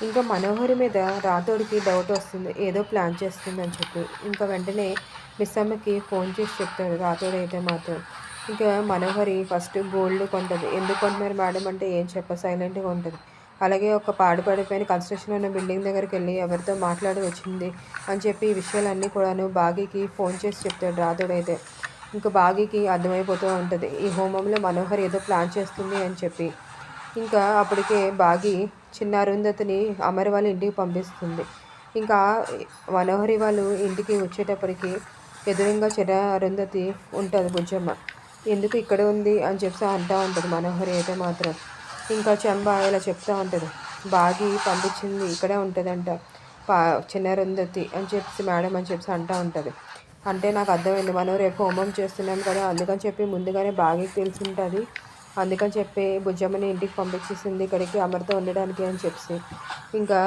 ఇంకా మనోహరి మీద రాతోడికి డౌట్ వస్తుంది. ఏదో ప్లాన్ చేస్తుందని చెప్పి. ఇంకా వెంటనే మిస్ అమ్మకి ఫోన్ చేసి చెప్తాడు రాతోడు అయితే మాత్రం. ఇంకా మనోహరి ఫస్ట్ గోల్డ్ కొంటుంది ఎందుకు కొంటున్నారు మేడం అంటే ఏం చెప్ప సైలెంట్గా ఉంటుంది. అలాగే ఒక పాడుపడిపోయిన కన్స్ట్రక్షన్ ఉన్న బిల్డింగ్ దగ్గరికి వెళ్ళి ఎవరితో మాట్లాడి వచ్చింది అని చెప్పి ఈ విషయాలన్నీ కూడాను బాగీకి ఫోన్ చేసి చెప్తాడు రాతోడైతే ఇంకా బాగీకి అర్థమైపోతూ ఉంటుంది. ఈ హోమంలో మనోహర్ ఏదో ప్లాన్ చేస్తుంది అని చెప్పి. ఇంకా అప్పటికే బాగి చిన్న అరుంధతిని అమర్ వాళ్ళ ఇంటికి పంపిస్తుంది. ఇంకా మనోహరి వాళ్ళు ఇంటికి వచ్చేటప్పటికి ఎదురుగా చిన్న అరుంధతి ఉంటుంది బుజ్జమ్మ. ఎందుకు ఇక్కడ ఉంది అని చెప్పి అంటూ ఉంటుంది మనోహరి అయితే మాత్రం. ఇంకా చెంబ ఇలా చెప్తూ ఉంటుంది. బాగి పంపించింది ఇక్కడే ఉంటుందంట పా చిన్న అరుంధతి అని చెప్పి మేడం అని చెప్పి అంటూ ఉంటుంది. అంటే నాకు అర్థమైంది. మనం రేపు హోమం చేస్తున్నాం కదా అందుకని చెప్పి ముందుగానే బాగా తెలిసి ఉంటుంది. అందుకని చెప్పి బుజ్జమ్మని ఇంటికి పంపించేసింది ఇక్కడికి అమర్తో ఉండడానికి అని చెప్పి ఇంకా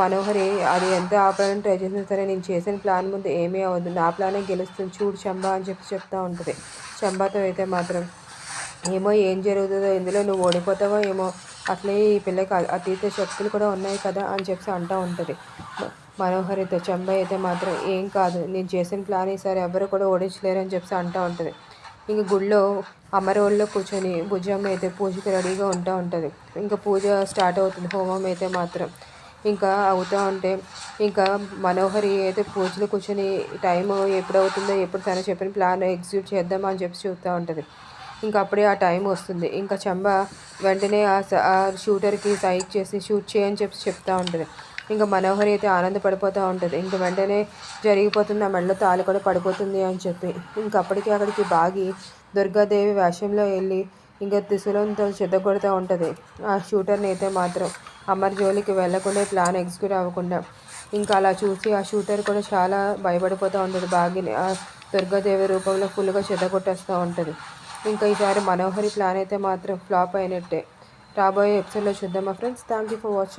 మనోహరి అది ఎంత ఆపడానికి ట్రై చేసినా సరే నేను చేసిన ప్లాన్ ముందు ఏమీ అవ్వదు. నా ప్లానే గెలుస్తుంది. చూడు చంబా అని చెప్పి చెప్తూ ఉంటుంది. చంబాతో అయితే మాత్రం ఏమో ఏం జరుగుతుందో ఇందులో నువ్వు ఓడిపోతావో ఏమో అట్లే ఈ పిల్లకి అతీత శక్తులు కూడా ఉన్నాయి కదా అని చెప్పి అంటూ ఉంటుంది. మనోహరితో చంబా అయితే మాత్రం ఏం కాదు. నేను చేసిన ప్లాన్ ఈసారి ఎవరు కూడా ఓడించలేరు అని చెప్పి అంటూ ఉంటుంది. ఇంక గుళ్ళో అమరోళ్ళలో కూర్చొని భుజం అయితే పూజకి రెడీగా ఉంటూ ఉంటుంది. ఇంకా పూజ స్టార్ట్ అవుతుంది. హోమం అయితే మాత్రం ఇంకా అవుతూ ఉంటే ఇంకా మనోహరి అయితే పూజలు కూర్చొని టైం ఎప్పుడు అవుతుందో ఎప్పుడు తను చెప్పిన ప్లాన్ ఎగ్జిక్యూట్ చేద్దామా అని చెప్పి చూస్తూ ఉంటుంది. ఇంకా అప్పుడే ఆ టైం వస్తుంది. ఇంకా చంబ వెంటనే ఆ షూటర్కి సైక్ చేసి షూట్ చేయని చెప్పి చెప్తూ ఉంటుంది. ఇంకా మనోహరి అయితే ఆనందపడిపోతూ ఉంటుంది. ఇంక వెంటనే జరిగిపోతుంది ఆ మెడలో తాళి కూడా పడిపోతుంది అని చెప్పి. ఇంకప్పటికీ అక్కడికి బాగి దుర్గాదేవి వేషంలో వెళ్ళి ఇంకా త్రిశూలంతో చెద్దగొడుతూ ఉంటుంది. ఆ షూటర్ని అయితే మాత్రం అమర్ జోలికి వెళ్ళకుండా ప్లాన్ ఎగ్జిక్యూట్ అవ్వకుండా ఇంకా అలా చూసి ఆ షూటర్ కూడా చాలా భయపడిపోతూ ఉంటుంది. బాగిని ఆ దుర్గాదేవి రూపంలో ఫుల్గా చెదగొట్టేస్తూ ఉంటుంది. ఇంకా ఈసారి మనోహరి ప్లాన్ అయితే మాత్రం ఫ్లాప్ అయినట్టే. రాబోయే ఎపిసోడ్లో చూద్దామా friends. Thank you for watching.